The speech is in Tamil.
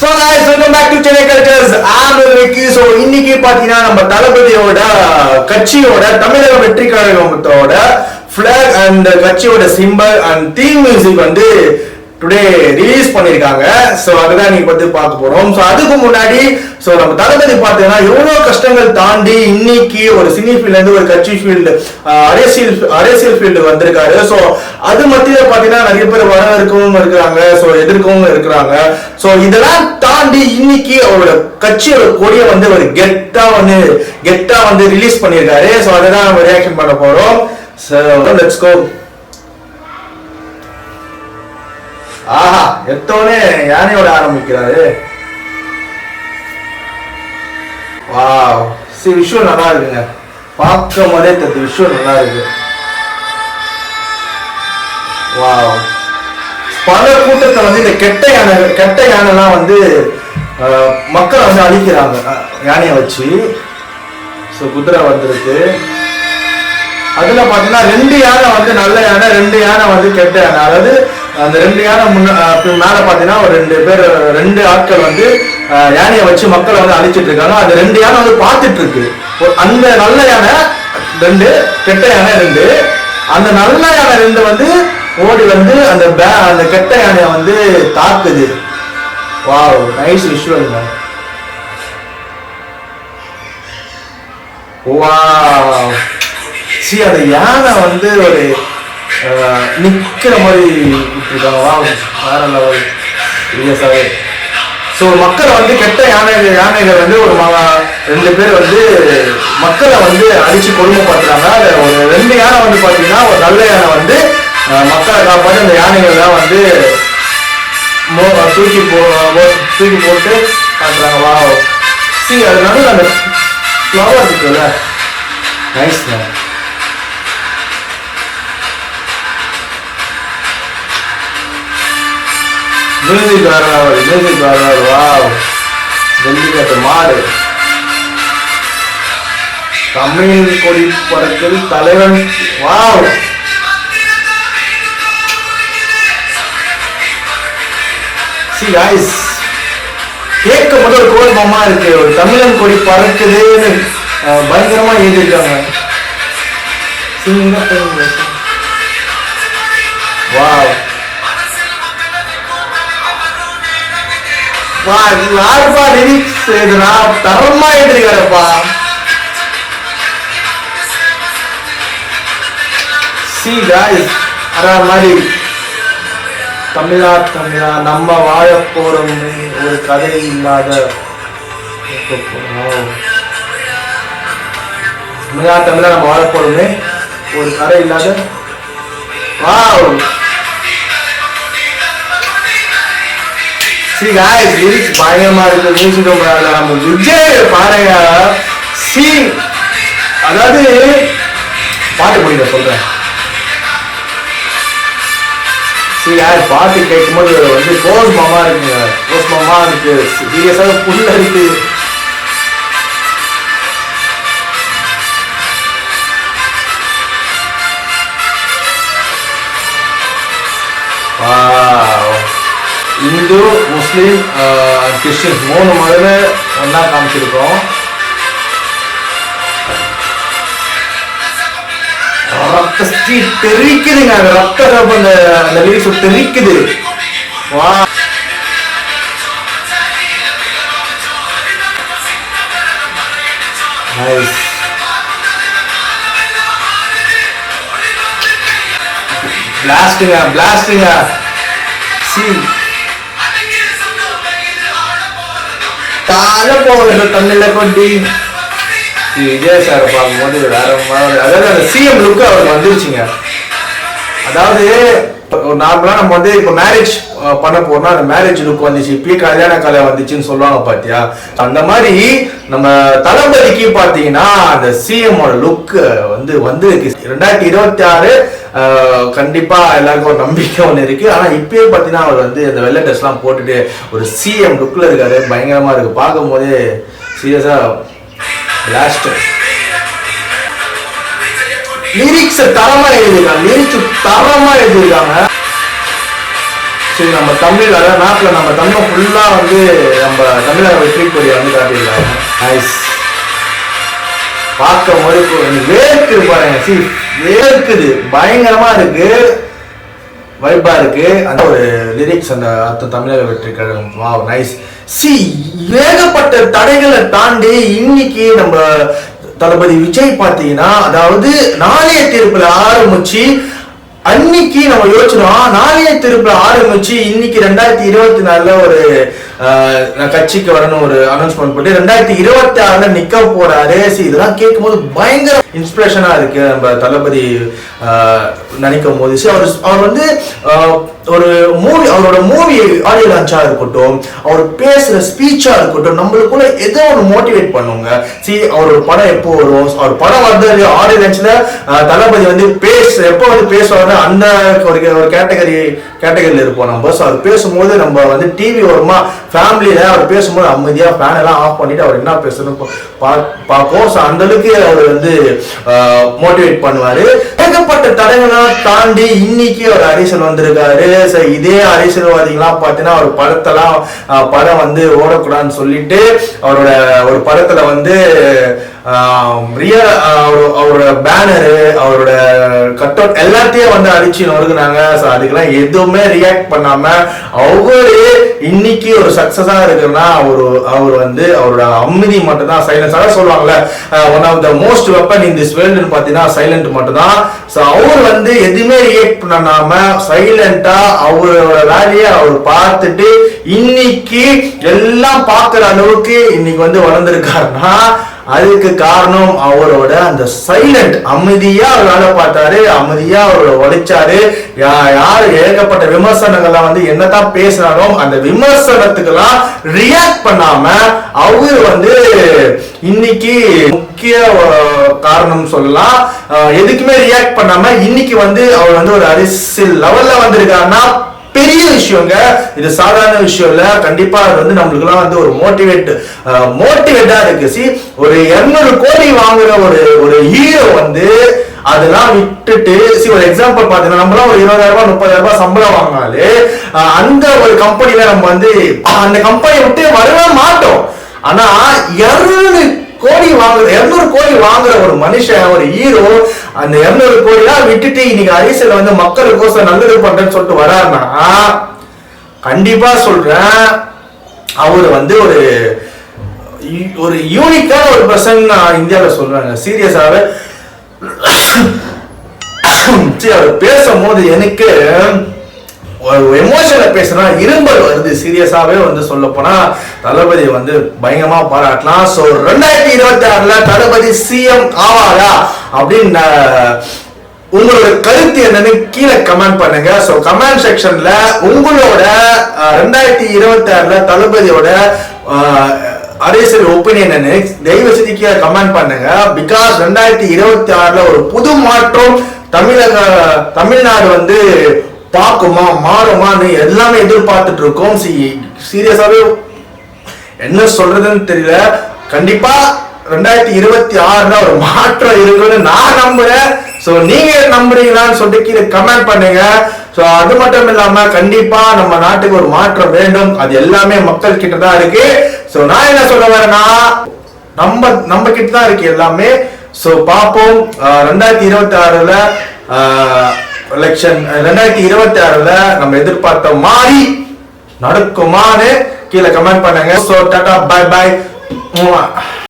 So guys welcome back to Chennai cultures ஆம் விக்கி ஸோ இன்னைக்கு பார்த்தீங்கன்னா நம்ம தளபதியோட கட்சியோட தமிழக வெற்றி கழகத்தோட ஃபிளாக் அண்ட் கட்சியோட சிம்பல் அண்ட் தீம் மியூசிக் வந்து டுடே ரிலீஸ் பண்ணியிருக்காங்க ஸோ அதுதான் இன்னைக்கு வந்து பார்க்க போறோம். ஸோ அதுக்கு முன்னாடி ஸோ நம்ம தளபதி பார்த்தீங்கன்னா எவ்வளோ கஷ்டங்கள் தாண்டி இன்னைக்கு ஒரு சினி ஃபீல்ட்லேருந்து ஒரு கட்சி ஃபீல்டு அரசியல் அரசியல் ஃபீல்டு வந்திருக்காரு. ஸோ அது மத்தியில் பார்த்தீங்கன்னா நிறைய பேர் வரவேற்கவும் இருக்கிறாங்க. ஸோ எதிர்க்கவும் இருக்கிறாங்க. ஸோ இதெல்லாம் தாண்டி இன்னைக்கு அவரோட கட்சியோட கொடியை வந்து ஒரு கெட்டாக வந்து கெட்டாக வந்து ரிலீஸ் பண்ணியிருக்காரு. ஸோ அதை தான் நம்ம ரியாக்ஷன் பண்ண போறோம். ஸோ லெட்ஸ் கோ ஆஹா எத்தோனே யானையோட ஆரம்பிக்கிறாரு. வாவ் சரி விஷயம் நல்லா இருக்குங்க. பார்க்கும் போதே தத்து விஷயம் நல்லா இருக்கு. வாவ். பல கூட்டத்தை வந்து இந்த கெட்ட யானை கெட்ட யானைலாம் வந்து அஹ், மக்களை வந்து அழிக்கிறாங்க. யானையை வச்சு. ஸோ குதிரை வந்திருக்கு. அதில் பாத்தீங்கன்னா ரெண்டு யானை வந்து நல்ல யானை ரெண்டு யானை வந்து கெட்ட யானை. அதாவது அந்த ரெண்டு யானை முன்ன மேலே பார்த்தீங்கன்னா மேல பாத்தீங்கன்னா ஒரு ரெண்டு பேர் ரெண்டு ஆட்கள் வந்து யானையை வச்சு மக்களை வந்து அழிச்சிட்டு இருக்காங்க அந்த ரெண்டு யானை வந்து பார்த்துட்டு இருக்கு அந்த நல்ல யானை ரெண்டு கெட்ட யானை ரெண்டு. அந்த நல்ல யானை ரெண்டு வந்து ஓடி வந்து அந்த பே- அந்த கெட்ட யானையை வந்து தாக்குது. வாவ் நைஸ் விஷுவல்ங்க வா சி அந்த யானை வந்து ஒரு நிற்கிற மாதிரி விட்டுருக்காங்க. வா வேற லெவல் சீரியஸாவே ஸோ மக்களை வந்து கெட்ட யானை யானைகள் வந்து ஒரு ரெண்டு பேர் வந்து மக்களை வந்து அடித்து கொடுமைப்படுத்துறாங்க. அதுல ஒரு ரெண்டு யானை வந்து பார்த்தீங்கன்னா ஒரு நல்ல யானை வந்து மக்களை காப்பாற்றி அந்த யானைகள்லாம் வந்து மோ- தூக்கி போ மோ- தூக்கி போட்டு காட்டுறாங்க. வா சி அது நடுவில் அந்த ஃப்ளவர் இருக்குல்ல. நைஸ் மேம் மியூசிக் வேற மியூசிக் வேற வாவ் ஜல்லிக்கட்டு மாடு. தமிழ் கொடி படத்தில் தலைவன் வாவ் சி காய்ஸ் கேட்கும் போது ஒரு கோல்பமா இருக்கு. ஒரு தமிழன் கொடி பறக்குதுன்னு பயங்கரமா எழுதியிருக்காங்க. சிங்கப்பெண் வாவ் வா யாருப்பா லிரிக்ஸ் எழுதுனா தரமா எழுதிருக்காருப்பா சி காய்ஸ் அரா மாதிரி தமிழா தமிழா நம்ம வாழ போறோம் ஒரு கதை இல்லாத தமிழா தமிழா நம்ம வாழ போறோமே ஒரு கதை இல்லாத வா ஸ்ரீ காய்ஸ் லிரிக்ஸ் பயங்கரமா இருக்கு மியூசிக்கும் நம்ம விஜய் பாருங்க சி அதாவது பாட்டு புரியல சொல்றேன். சரி யார் பாட்டு கேட்கும்போது வந்து கோஸ் மாமா இருக்குங்க. கோஸ் மாமா இருக்கு. சீரியஸாக புல்ல இருக்கு. இந்து முஸ்லீம் கிறிஸ்டின்ஸ் மூணு மதல ஒன்றா காமிச்சிருக்கோம். ரத்த ஸ்ரீ தெரிக்குதுங்க ரத்த ரப்ப அந்த அந்த லிரிக்ஸ் தெரிக்குது. வா. நைஸ் பிளாஸ்டுங்க பிளாஸ்டுங்க சீ தாழ போகிற தமிழ்ல கொண்டி விஜய் சார் பார்க்கும்போது வேற மாதிரி. அதாவது அந்த சிஎம் லுக்கு அவருக்கு வந்துருச்சுங்க. அதாவது ஒரு நார்மலா நம்ம வந்து இப்போ மேரேஜ் பண்ண போறோம்னா அந்த மேரேஜ் லுக் வந்துச்சு. இப்பயே கல்யாண கலை வந்துச்சுன்னு சொல்லுவாங்க பாத்தியா? அந்த மாதிரி நம்ம தளபதிக்கு பாத்தீங்கன்னா அந்த சிஎம்மோட லுக் வந்து வந்துருக்கு. ரெண்டாயிரத்தி இருபத்தி ஆறு கண்டிப்பா எல்லாருக்கும் ஒரு நம்பிக்கை ஒன்று இருக்கு. ஆனா இப்பயே பாத்தீங்கன்னா அவர் வந்து அந்த வெள்ளை ட்ரெஸ் எல்லாம் போட்டுட்டு ஒரு சிஎம் லுக்ல இருக்காரு. பயங்கரமா இருக்கு. பார்க்கும் போதே சீரியஸா லாஸ்ட் லிரிக்ஸ் தரமா எழுதிருக்காங்க லிரிக்ஸ் தரமா எழுதிருக்காங்க சரி நம்ம தமிழ் அதாவது நாட்டில் நம்ம தமிழை ஃபுல்லாக வந்து நம்ம தமிழக வெற்றி கொடியை வந்து காட்டியிருக்காங்க. நைஸ் பார்க்கும் போது வேர்க்குது பாருங்க சி வேர்க்குது. பயங்கரமா இருக்கு. வைப்பா இருக்கு. அந்த ஒரு லிரிக்ஸ் அந்த அர்த்தம் தமிழக வெற்றி கழகம் வாவ் நைஸ் சி ஏகப்பட்ட தடைகளை தாண்டி இன்னைக்கு நம்ம தளபதி விஜய் பார்த்தீங்கன்னா அதாவது நாளைய தீர்ப்புல ஆரம்பிச்சு அன்னைக்கு நம்ம யோசிச்சோம் நாளைய திருப்பி ஆரம்பிச்சு இன்னைக்கு ரெண்டாயிரத்தி இருபத்தி நாலுல ஒரு கட்சிக்கு வரணும் ஒரு அனௌன்ஸ்மெண்ட் போட்டு ரெண்டாயிரத்தி இருபத்தி ஆறுல நிக்க போறாரு. இதெல்லாம் இதெல்லாம் கேட்கும்போது பயங்கர இன்ஸ்பிரேஷனாக இருக்கு. நம்ம தளபதி நினைக்கும் போது. சி அவர் அவர் வந்து ஒரு மூவி அவரோட மூவி ஆடியோ லான்ச்சாக இருக்கட்டும் அவர் பேசுகிற ஸ்பீச்சாக இருக்கட்டும் நம்மளுக்குள்ள ஏதோ ஒன்று மோட்டிவேட் பண்ணுங்க சி அவரோட படம் எப்போ வரும்? அவர் படம் வந்தது ஆடியோ லான்ச்சில் தளபதி வந்து பேச எப்போ வந்து பேசுவாங்க அந்த ஒரு ஒரு கேட்டகரி கேட்டகரியில் இருப்போம் நம்ம. ஸோ அவர் பேசும்போது நம்ம வந்து டிவி ஓரமா ஃபேமிலியில் அவர் பேசும்போது அமைதியாக ஃபேன் எல்லாம் ஆஃப் பண்ணிட்டு அவர் என்ன பேசணும் பா- பார்ப்போம். ஸோ அந்தளவுக்கு அவர் வந்து மோட்டிவேட் பண்ணுவாரு. ஏகப்பட்ட தடைகள்லாம் தாண்டி இன்னைக்கு ஒரு அரசியல் வந்திருக்காரு. ஸோ இதே அரசியல்வாதிகள்லாம் பார்த்தீங்கன்னா அவர் படத்தெல்லாம் ஆஹ், படம் வந்து ஓடக்கூடாதுன்னு சொல்லிட்டு அவரோட ஒரு படத்துல வந்து ரியல் அவரோட பேனரு அவரோட கட் அவுட் எல்லாத்தையும் வந்து அடிச்சு நொறுக்குனாங்க. ஸோ அதுக்கெல்லாம் எதுவுமே ரியாக்ட் பண்ணாம அவரு இன்னைக்கு ஒரு சக்சஸா இருக்குன்னா அவரு அவர் வந்து அவரோட அமைதி மட்டும் தான் சைலன்ஸ் அதான் சொல்லுவாங்கல்ல one of the most weapon in this வேர்ல்டுன்னு பார்த்தீங்கன்னா சைலண்ட் மட்டும் தான் ஸோ அவர் வந்து எதுவுமே ரியாக்ட் பண்ணாம சைலண்டா அவரோட வேலையை அவர் பார்த்துட்டு இன்னைக்கு எல்லாம் பார்க்குற அளவுக்கு இன்னைக்கு வந்து வளர்ந்துருக்காருன்னா அதுக்கு காரணம் அவரோட அந்த சைலண்ட் அமைதியா அவர் வேலை பார்த்தாரு அமைதியா அவர் உழைச்சாரு யா- யார் ஏகப்பட்ட விமர்சனங்கள்லாம் வந்து என்னதான் பேசினாலும் அந்த விமர்சனத்துக்கெல்லாம் ரியாக்ட் பண்ணாம அவர் வந்து இன்னைக்கு முக்கிய காரணம் சொல்லலாம். எதுக்குமே ரியாக்ட் பண்ணாம இன்னைக்கு வந்து அவர் வந்து ஒரு அரசியல் லெவல்ல வந்திருக்காருன்னா பெரிய விஷயங்க. இது சாதாரண விஷயம் இல்ல. கண்டிப்பா அது வந்து நம்மளுக்குலாம் வந்து ஒரு மோட்டிவேட் மோட்டிவேட்டா இருக்கு. சி ஒரு 200 கோடி வாங்குற ஒரு ஒரு ஹீரோ வந்து அதெல்லாம் விட்டுட்டு சி ஒரு எக்ஸாம்பிள் பாத்தீங்கன்னா நம்மளாம் ஒரு இருபதாயிரம் ரூபாய் முப்பதாயிரம் ரூபாய் சம்பளம் வாங்கினாலே அந்த ஒரு கம்பெனில நம்ம வந்து அந்த கம்பெனியை விட்டு வரவே மாட்டோம். ஆனா இருநூறு கோடி வாங்குற இருநூறு கோடி வாங்குற ஒரு மனுஷன் ஒரு ஹீரோ அந்த இருநூறு கோடிலாம் விட்டுட்டு இன்னைக்கு அரசியல் வந்து மக்களுக்கோசம் நல்லது பண்றேன்னு சொல்லிட்டு வராருன்னா கண்டிப்பா சொல்றேன். அவர் வந்து ஒரு ஒரு யூனிக்கான ஒரு பர்சன் நான் இந்தியாவில் சொல்றாங்க. சீரியஸாவே சரி, அவர் பேசும்போது எனக்கு எமோஷனில் பேசுனா இரும்பல் வருது. சீரியஸாவே வந்து சொல்ல போனா தளபதி வந்து பயங்கரமா பாராட்டலாம். சோ ரெண்டாயிரத்தி இருபத்தி ஆறுல தளபதி சிஎம் ஆவாரா? அப்படின்னு உங்களோட கருத்து என்னன்னு கீழே கமெண்ட் பண்ணுங்க. சோ கமெண்ட் செக்ஷன்ல உங்களோட ரெண்டாயிரத்தி இருபத்தி ஆறுல தளபதியோட அரசியல் ஒப்பீனியன் என்ன தயவு செஞ்சு கீழே கமெண்ட் பண்ணுங்க. பிகாஸ் ரெண்டாயிரத்தி இருபத்தி ஆறுல ஒரு புது மாற்றம் தமிழக தமிழ்நாடு வந்து பார்க்குமா மாறுமான்னு எல்லாமே எதிர்பார்த்துட்டு இருக்கோம். சீரியஸாவே என்ன சொல்றதுன்னு தெரியல. கண்டிப்பா ரெண்டாயிரத்தி இருபத்தி ஆறுல ஒரு மாற்றம் இருக்குன்னு நான் நம்புறேன். சோ நீங்க நம்புறீங்களான்னு சொல்லிட்டு கீழே கமெண்ட் பண்ணுங்க. சோ அது மட்டும் இல்லாம கண்டிப்பா நம்ம நாட்டுக்கு ஒரு மாற்றம் வேண்டும். அது எல்லாமே மக்கள் கிட்ட தான் இருக்கு. சோ நான் என்ன சொல்ல வரேன்னா நம்ம நம்ம கிட்ட தான் இருக்கு எல்லாமே. சோ பாப்போம் ரெண்டாயிரத்தி இருபத்தி ஆறுல எலெக்ஷன் ரெண்டாயிரத்தி இருபத்தி ஆறுல நம்ம எதிர்பார்த்த மாதிரி நடக்குமான்னு கீழே கமெண்ட் பண்ணுங்க. So tata bye by